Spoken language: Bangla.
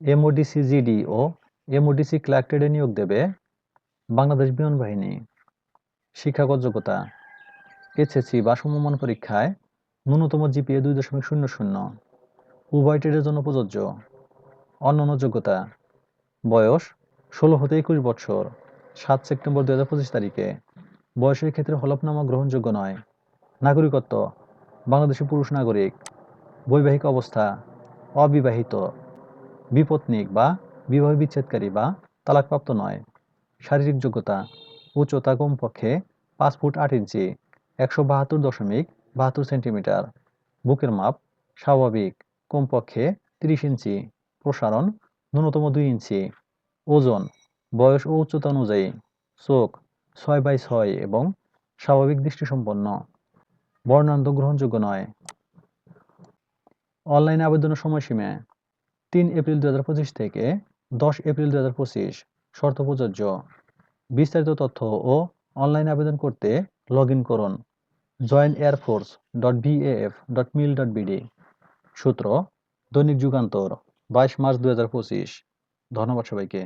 এমওডিসি জিডি ও এমওডিসি ক্লার্ক ট্রেডে নিয়োগ দেবে বাংলাদেশ বিমান বাহিনী। শিক্ষাগত যোগ্যতা এসএসসি বা সমমান পরীক্ষায় ন্যূনতম জিপিএ দুই দশমিক শূন্য শূন্য। উভয় ট্রেডের জন্য প্রযোজ্য। অন্যান্য যোগ্যতা, বয়স ষোলো হতে একুশ বছর, সাত সেপ্টেম্বর দু হাজার পঁচিশ তারিখে। বয়সের ক্ষেত্রে হলফনামা গ্রহণযোগ্য নয়। নাগরিকত্ব বাংলাদেশের পুরুষ নাগরিক। বৈবাহিক অবস্থা, অবিবাহিত। বিপত্নিক বা বিবাহ বিচ্ছেদকারী বা তালাকপ্রাপ্ত নয়। শারীরিক যোগ্যতা, উচ্চতা কমপক্ষে পাঁচ ফুট আট ইঞ্চি, একশো বাহাত্তর দশমিক বাহাত্তর সেন্টিমিটার। বুকের মাপ স্বাভাবিক, কমপক্ষে তিরিশ ইঞ্চি। প্রসারণ ন্যূনতম দুই ইঞ্চি। ওজন, বয়স ও উচ্চতা অনুযায়ী। চোখ ছয় বাই ছয় এবং স্বাভাবিক দৃষ্টিসম্পন্ন। বর্ণান্ত গ্রহণযোগ্য নয়। অনলাইন আবেদনের সময়সীমা তিন এপ্রিল দু হাজার পঁচিশ থেকে দশ এপ্রিল দু হাজার পঁচিশ শর্ত প্রযোজ্য। বিস্তারিত তথ্য ও অনলাইন আবেদন করতে লগ ইন করুন। Join air force dot BAF dot mil dot BD সূত্র, দৈনিক যুগান্তর, বাইশ মার্চ দু হাজার পঁচিশ। ধন্যবাদ সবাইকে।